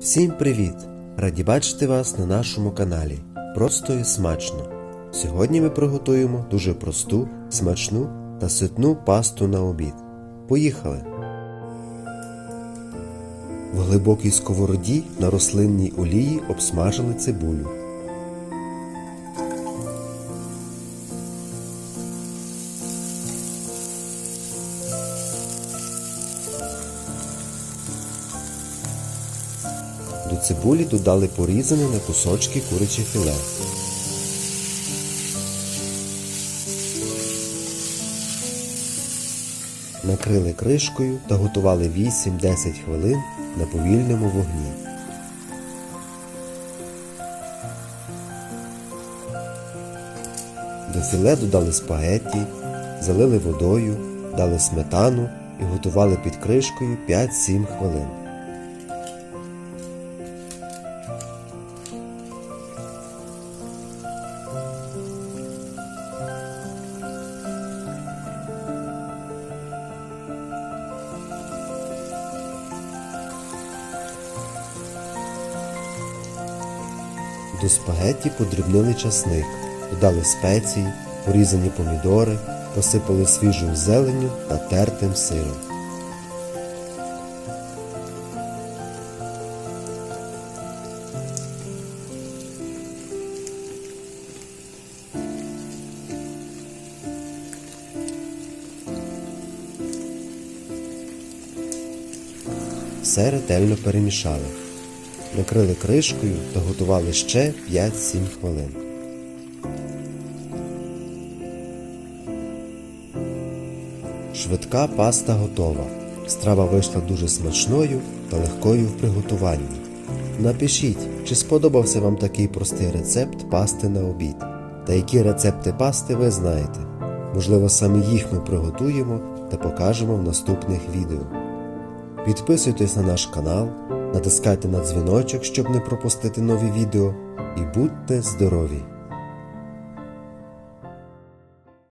Всім привіт! Раді бачити вас на нашому каналі. Просто і смачно. Сьогодні ми приготуємо дуже просту, смачну та ситну пасту на обід. Поїхали! В глибокій сковороді на рослинній олії обсмажили цибулю. До цибулі додали порізане на кусочки куряче філе. Накрили кришкою та готували 8-10 хвилин на повільному вогні. До філе додали спагетті, залили водою, дали сметану і готували під кришкою 5-7 хвилин. До спагетті подрібнили часник, додали спеції, порізані помідори, посипали свіжою зеленню та тертим сиром. Все ретельно перемішали. Накрили кришкою та готували ще 5-7 хвилин. Швидка паста готова. Страва вийшла дуже смачною та легкою в приготуванні. Напишіть, чи сподобався вам такий простий рецепт пасти на обід, та які рецепти пасти ви знаєте. Можливо, саме їх ми приготуємо та покажемо в наступних відео. Підписуйтесь на наш канал, натискайте на дзвіночок, щоб не пропустити нові відео, і будьте здорові!